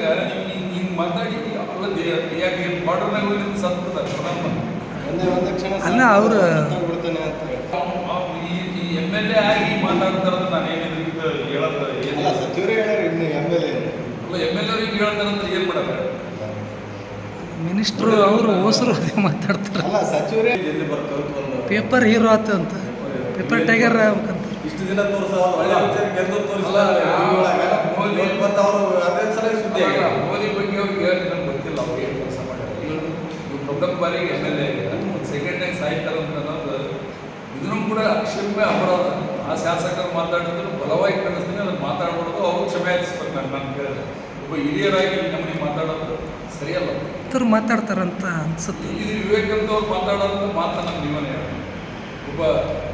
ಈಗ ಹಿಂಗೆ ಹಿಂಗೆ ಮಾತಾಡಿ ಯಾಕೆ ಬಾರ್ಡರ್ನಾಗ ಹೋಗಿ ನಿಂತು ಸತ್ಬಿಡ್ತಾರೆ ಅಲ್ಲ, ಅವ್ರು- ಈ ಎಂ ಎಲ್ ಎ ಆಗಿ ಮಾತಾಡ್ತಾರಂತ ನಾನು ಏನಿದ್ರು ಹೇಳೋದು ಏನಿಲ್ಲ ಸಚಿವರೇ ಇನ್ನು M L A M L ಹೇಳ್ತಾರಂತ ಏನು ಮಾಡೋದು ಮಿನಿಸ್ಟ್ರು ಅವರು ಹೋಸರು ಅದೇ ಮಾತಾಡ್ತಾರೆ. ಅಲ್ಲ ಸಚಿವರೇ ಎಲ್ಲಿ ಪೇಪರ್ ಹೀರೋ ಆತ ಅಂತ. ಪೇಪರ್ ಟೈಗರ್ ಆಗ್ಬೇಕಂತ. ಇಷ್ಟು ದಿನ ತೋರಿಸಲ್ಲ ಒಳ್ಳೆ ಗೆದ್ದು ತೋರಿಸಲ್ಲ ಮೋದಿ- ಅವರು ಅದೇ ಸಲ ಸುದ್ದಿ ಅಲ್ಲ, ಆಗಿದೆ. ಮೋದಿ ಬಗ್ಗೆ ಅವ್ರಿಗೆ ಹೇಳಿ ನಂಗೆ ಗೊತ್ತಿಲ್ಲ ಅವ್ರು ಏನು ಕೆಲಸ ಮಾಡ್ಯಾರ ಇವ್ರು ಇವ್ರು ಪ್ರಥಮ ಬಾರಿಗೆ ಎಂ ಎಲ್ ಎ ಆಗಿದ್ದಾರೆ ಸೆಕೆಂಡ್ನಾಗ ಸಾಯ್ತಾರೆ ಅಂತ ಅನ್ನೋದು ಇದನ್ನು ಕೂಡ ಅಕ್ಷಮ್ಯ ಅಪರಾಧ. ಆ ಶಾಸಕರು ಮಾತಾಡಿದ್ರು ಬಲವಾಗಿ ಕಳಿಸ್ತೀನಿ ಅದನ್ನು ಮಾತಾಡ್ಬಾರ್ದು ಅವ್ರು ಕ್ಷಮೆ ಯಾಚಿಸ್ಬೇಕು ನಾನು ನಾನು ಕೇಳಿದೆ ಒಬ್ಬ ಹಿರಿಯರಾಗಿ ನಮಗೆ ಮಾತಾಡೋದು ಸರಿಯಲ್ಲ. ಇತರ ಮಾತಾಡ್ತಾರಂತ ಅನ್ಸುತ್ತೆ. ಇದು ವಿವೇಕಾನಂದ ಅವ್ರು ಮಾತಾಡೋದು ಮಾತು ನಮ್ಮ ಜೀವನ ಒಬ್ಬ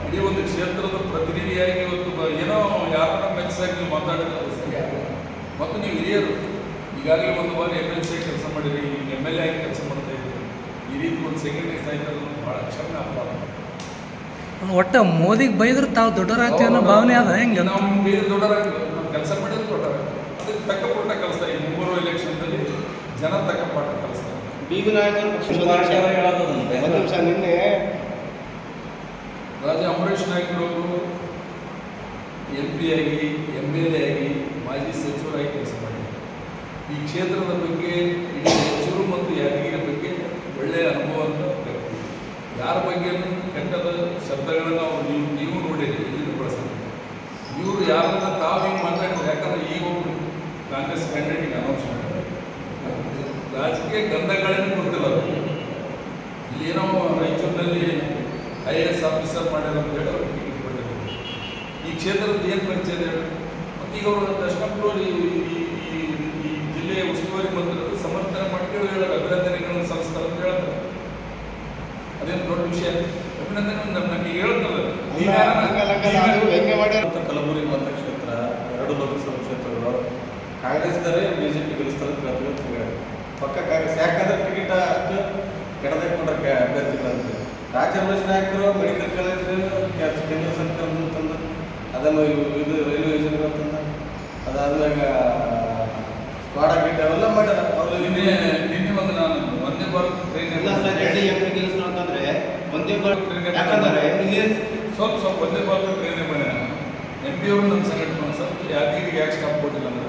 ಇಡೀ ಒಂದು ಕ್ಷೇತ್ರದ ಪ್ರತಿನಿಧಿಯಾಗಿ ಇವತ್ತು ಏನೋ ಯಾರನ್ನ ಮೆಚ್ಚಾಗಿ ನೀವು ಮಾತಾಡಿದ್ರೆ ಸರಿಯಾಗಲ್ಲ ಮತ್ತು ನೀವು ಹಿರಿಯರು ಈಗಾಗಲೇ ಒಂದು ಬಾರಿ ಎಂ ಎಲ್ ಸಿ ಕೆಲಸ ಮಾಡಿರಿ ನೀವು ಎಂ ಎಲ್ ಎ ಆಗಿ ಕೆಲಸ ರೀತಿ ಒಂದು ಸೆಕೆಂಡ್ ಭಾಳ ಕ್ಷಮೆ ಒಟ್ಟು ಮೋದಿಗೆ ಬೈದ್ರೆ ತಾವು ದೊಡ್ಡವರಾಗ್ತೀವಿ ಅನ್ನೋ ಭಾವನೆ ಅದ ಹೆಂಗೆ ನಾವು ಬೇರೆ ದೊಡ್ಡರಾಗಿ ನಾವು ಕೆಲಸ ಮಾಡಿದ್ರು ಅದಕ್ಕೆ ತಕ್ಕಪಟ್ಟ ಕೆಲಸ. ಈ ಮೂರು ಎಲೆಕ್ಷನ್ದಲ್ಲಿ ಜನ ತಕ್ಕ ಪಾಠ ಕಲಿಸ್ತಾರೆ ಬೀಗು ನಾಯಕರು ನಿನ್ನೆ ರಾಜ ಅಂಬರೀಷ್ ನಾಯ್ಕರವರು ಎಂ ಪಿ ಆಗಿ ಎಂ ಎಲ್ ಎ ಆಗಿ ಮಾಜಿ ಸಚಿವರಾಗಿ ಕೆಲಸ ಮಾಡಿದ್ದಾರೆ ಈ ಕ್ಷೇತ್ರದ ಬಗ್ಗೆ ಇಡೀ ಸಚಿವರು ಮತ್ತು ಯಾದಗಿರಿ ಬಗ್ಗೆ ಒಳ್ಳೆಯ ಅನುಭವವನ್ನು ವ್ಯಕ್ತಿ ಯಾರ ಬಗ್ಗೆ ಕೆಟ್ಟದ ಶಬ್ದಗಳನ್ನು ಅವ್ರು ನೀವು ನೀವು ನೋಡಿರಿ ಇಲ್ಲಿ ಬಳಸ್ತಾರೆ ಇವರು ಯಾರನ್ನ ತಾವು ಹಿಂಗೆ ಮಾತಾಡಿದ್ರೆ ಯಾಕಂದ್ರೆ ಈಗ ಒಬ್ರು ಕಾಂಗ್ರೆಸ್ ಕ್ಯಾಂಡಿಡೇಟ್ ಅನೌನ್ಸ್ ಮಾಡಿದ್ದಾರೆ ರಾಜಕೀಯ ಗಂಧಗಳೇನು ಗೊತ್ತಿಲ್ಲ ಇಲ್ಲೇನೋ ರಾಯಚೂರಿನಲ್ಲಿ ಐ ಎ ಎಸ್ ಆಫೀಸರ್ ಮಾಡ್ಯಾರ ಅಂತ ಹೇಳಿ ಅವ್ರಿಗೆ ಟಿಕೆಟ್ ಕೊಟ್ಟಿದ್ದಾರೆ ಈ ಕ್ಷೇತ್ರದ ಏನು ಪರಿಚಯ ಇದೆ? ಮತ್ತು ಈಗ ಅವರು ದರ್ಶನಪುರ ಈ ಜಿಲ್ಲೆಯ ಉಸ್ತುವಾರಿ ಮಂತ್ರಿಗಳು ಸಮರ್ಥನೆ ಮಾಡ್ಕೊಂಡು ಹೇಳೋರು ಅಭಿನಂದನೆಗಳನ್ನು ಸಲ್ಲಿಸ್ತಾರೆ ಅಂತ ಹೇಳ್ತಾರೆ. ಅದೇನು ದೊಡ್ಡ ವಿಷಯ. ಅಭಿನಂದನೆ ನಮ್ಮ ನಮಗೆ ಮಾಡ್ಯಾರ. ಕಲಬುರಗಿ ಮತಕ್ಷೇತ್ರ ಎರಡು ಲೋಕಸಭಾ ಕ್ಷೇತ್ರಗಳು. ಕಾಂಗ್ರೆಸ್ದರೆ ಬಿಜೆಪಿ ಜೆ ಪಿ ಹೇಳಿ. ಪಕ್ಕ ಕಾಂಗ್ರೆಸ್ ಯಾಕಂದ್ರೆ ಟಿಕೆಟ್ ಅಷ್ಟು ಕೆಡದಾಕೊಂಡ್ರೆ ಅಭ್ಯರ್ಥಿಗಳಂತೆ ರಾಜ್ಯ ಅಂಬರೀಷ್ ನಾಯಕರು ಮೆಡಿಕಲ್ ಕಾಲೇಜ್ ಕೇಂದ್ರ ಸರ್ಕಾರ ತಂದು ಅದನ್ನು ಇದು ರೈಲ್ವೆ ಯೋಜನೆಗಳು ತಂದ ಅದಾದ್ಮ್ಯಾಗ ಸ್ಕ್ವಾಡ್ ಗಿಟ್ ಅವೆಲ್ಲ ಮಾಡ್ಯಾರ. ಅವರು ನಿನ್ನೆ ನಿನ್ನೆ ಒಂದು ನಾನು ಒಂದೇ ಬಾರ್ ಟ್ರೈನ್ ಎಲ್ಲ ಸರ್ ರೆಡ್ಡಿ ಎಂ ಪಿ ಗೆಲ್ಲಿಸ್ರು ಅಂತಂದ್ರೆ ಒಂದೇ ಬಾರ್ ಯಾಕಂದ್ರೆ ಇಲ್ಲಿ ಸ್ವಲ್ಪ ಸ್ವಲ್ಪ ಒಂದೇ ಭಾರತ ಟ್ರೈನೇ ಬಂದೆ ನಾನು. ಎಂ ಪಿ ಅವರು ನನ್ನ ಸಂಘಟನೆ ಮಾಡಿ ಸರ್ ಯಾಕೆ ಸ್ಟಾಪ್ ಕೊಟ್ಟಿಲ್ಲ ಅಂದ್ರೆ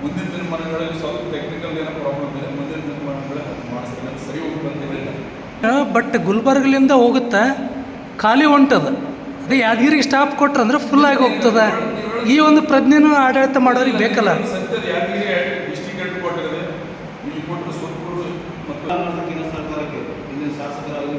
ಮುಂದಿನ ದಿನಮಾನಗಳಲ್ಲಿ ಸ್ವಲ್ಪ ಟೆಕ್ನಿಕಲ್ ಏನೋ ಪ್ರಾಬ್ಲಮ್ ಇದೆ ಮಂದಿರ ದಿನಮಾನಗಳಲ್ಲಿ ಅದು ಮಾಡಿಸ್ತೀನಿ ಅದು ಸರಿ ಹೋಗ್ತದೆ ಅಂತ ಬಟ್ ಗುಲ್ಬರ್ಗಲಿಂದ ಹೋಗುತ್ತೆ ಖಾಲಿ ಹೊಂಟದ. ಅದೇ ಯಾದಗಿರಿಗೆ ಸ್ಟಾಪ್ ಕೊಟ್ರೆ ಅಂದ್ರೆ ಫುಲ್ ಆಗಿ ಹೋಗ್ತದ. ಈ ಒಂದು ಪ್ರಜ್ಞೆನೂ ಆಡಳಿತ ಮಾಡೋರಿಗೆ ಬೇಕಲ್ಲ. ಸದ್ಯದ ಯಾದಗಿರಿ ಡಿಸ್ಟಿಕ್ ಹೆಡ್ ಕ್ವಾರ್ಟರ್ ಇದೆ ಇಲ್ಲಿ ಕೊಟ್ಟರು ಸುತ್ತೂರು ಮತ್ತು ಕೇಂದ್ರ ಸರ್ಕಾರಕ್ಕೆ ಇಲ್ಲಿನ ಶಾಸಕರಾಗಲಿ